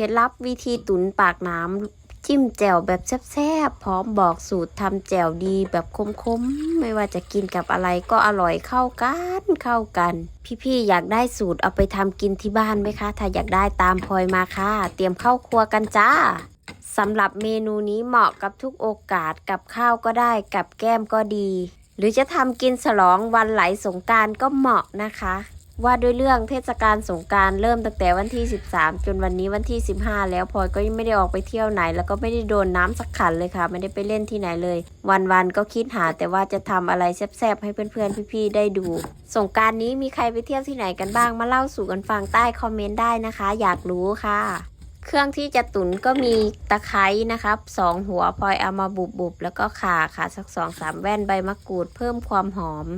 เคล็ดลับวิธีตุ๋นปากน้ำจิ้มแจ่วแบบแซ่บๆพร้อมบอกสูตรทำแจ่วดีแบบคมๆ ไม่ว่าจะกินกับอะไรก็อร่อยเข้ากันเข้ากัน พี่ๆอยากได้สูตรเอาไปทำกินที่บ้านไหมคะ ถ้าอยากได้ตามพลอยมาค่ะ เตรียมเข้าครัวกันจ้าสำหรับเมนูนี้เหมาะกับทุกโอกาสกับข้าวก็ได้กับแก้มก็ดี หรือจะทำกินฉลองวันไหลสงการก็เหมาะนะคะ ว่าด้วยเรื่องเทศกาลสงการเริ่มตั้งแต่วันที่ 13 จนวันนี้วันที่ 15 แล้วพลอยก็ยังไม่ได้ออกไปเที่ยวไหน แล้วก็ไม่ได้โดนน้ำสักขันเลยค่ะ ไม่ได้ไปเล่นที่ไหนเลย วันๆก็คิดหาแต่ว่าจะทำอะไรแซ่บๆให้เพื่อนๆพี่ๆได้ดู สงการนี้มีใครไปเที่ยวที่ไหนกันบ้างมาเล่าสู่กันฟังใต้คอมเมนต์ได้นะคะ อยากรู้ค่ะเครื่องที่จะตุ๋นก็มีตะไคร้นะครับสองหัวพลอยเอามาบุบๆแล้วก็ข่าค่ะสักสองสามแว่นใบมะกรูดเพิ่มความหอม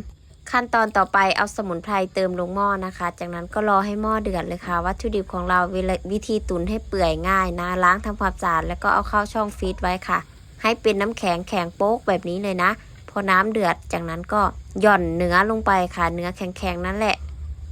ขั้นตอนต่อไปเอาสมุนไพรเติมลงหม้อนะคะ จากนั้นก็รอให้หม้อเดือดเลยค่ะ วัตถุดิบของเราว,วิธีตุ๋นให้เปื่อยง่ายนะ ล้างทำความสะอาดแล้วก็เอาเข้าช่องฟรีซไว้ค่ะ ให้เป็นน้ำแข็งแข็งโป๊กแบบนี้เลยนะ พอน้ำเดือดจากนั้นก็หย่อนเนื้อลงไปค่ะ เนื้อแข็งๆนั่นแหละ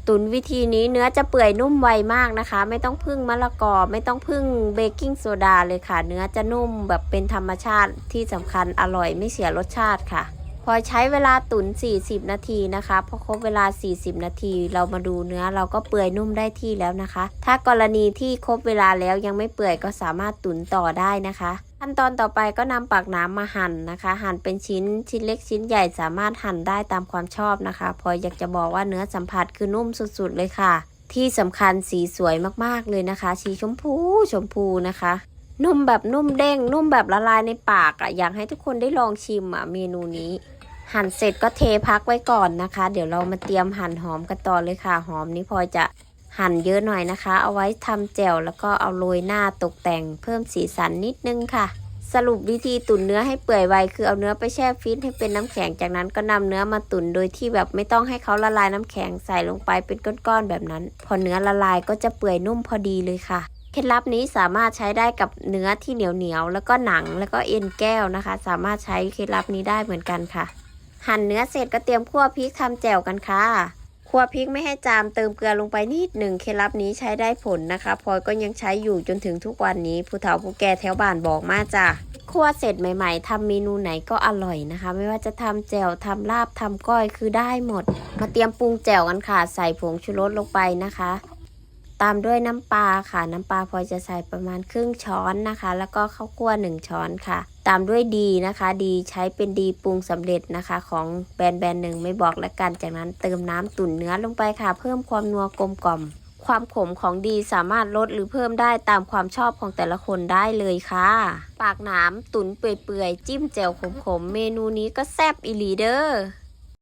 ตุ๋นวิธีนี้เนื้อจะเปื่อยนุ่มไวมากนะคะ ไม่ต้องพึ่งมะละกอไม่ต้องพึ่งเบกกิ้งโซดาเลยค่ะ เนื้อจะนุ่มแบบเป็นธรรมชาติที่สำคัญอร่อยไม่เสียรสชาติค่ะ อใช้เวลาตุ๋น 40 นาทีนะคะ พอครบเวลา 40 นาที เรามาดูเนื้อเราก็เปื่อยนุ่มได้ที่แล้วนะคะ ถ้ากรณีที่ครบเวลาแล้วยังไม่เปื่อยก็สามารถตุ๋นต่อได้นะคะขั้นตอนต่อไปก็นำปากน้ำมาหั่นนะคะ หั่นเป็นชิ้นชิ้นเล็กชิ้นใหญ่สามารถหั่นได้ตามความชอบนะคะ พออยากจะบอกว่าเนื้อสัมผัสคือนุ่มสุดๆเลยค่ะ ที่สำคัญสีสวยมากๆเลยนะคะสีชมพูชมพูนะคะ นุ่มแบบนุ่มเด้ง นุ่มแบบละลายในปากอะ่ะอยากให้ทุกคนได้ลองชิมอะเมนูนี้ หั่นเสร็จก็เทพักไว้ก่อนนะคะ เดี๋ยวเรามาเตรียมหั่นหอมกันต่อเลยค่ะ หอมนี้พอจะหั่นเยอะหน่อยนะคะ เอาไว้ทำแจ่วแล้วก็เอาโรยหน้าตกแต่งเพิ่มสีสันนิดนึงค่ะ สรุปวิธีตุ๋นเนื้อให้เปื่อยไวคือเอาเนื้อไปแช่ฟรีซให้เป็นน้ำแข็งจากนั้นก็นำเนื้อมาตุ๋นโดยที่แบบไม่ต้องให้เขาละลายน้ำแข็งใส่ลงไปเป็นก้อนๆแบบนั้น พอเนื้อละลายก็จะเปื่อยนุ่มพอดีเลยค่ะเคล็ดลับนี้สามารถใช้ได้กับเนื้อที่เหนียวเหนียวๆแล้วก็หนังแล้วก็เอ็นแก้วนะคะ สามารถใช้เคล็ดลับนี้ได้เหมือนกันค่ะ หั่นเนื้อเสร็จก็เตรียมคั่วพริกทำแจ่วกันค่ะคั่วพริกไม่ให้จามเติมเกลือลงไปนิดหนึ่งเคล็ดลับนี้ใช้ได้ผลนะคะพลอยก็ยังใช้อยู่จนถึงทุกวันนี้ผู้เฒ่าผู้แก่แถวบ้านบอกมาจ้ะคั่วเสร็จใหม่ๆทำเมนูไหนก็อร่อยนะคะ ไม่ว่าจะทำแจ่วทำลาบทำก้อยคือได้หมด มาเตรียมปรุงแจ่วกันค่ะ ใส่ผงชูรสลงไปนะคะ ตามด้วยน้ำปลาค่ะ น้ำปลาพลอยจะใส่ประมาณครึ่งช้อนนะคะ แล้วก็ข้าวคั่วหนึ่งช้อนค่ะ ตามด้วยดีนะคะ ดีใช้เป็นดีปรุงสำเร็จนะคะ ของแบรนด์แบรนด์หนึ่งไม่บอกและกัน จากนั้นเติมน้ำตุ๋นเนื้อลงไปค่ะ เพิ่มความนัวกลมกล่อม ความขมของดีสามารถลดหรือเพิ่มได้ตามความชอบของแต่ละคนได้เลยค่ะ ปากหนามตุ๋นเปื่อยๆจิ้มแจ่วขมๆเมนูนี้ก็แซ่บอีหลีเด้อ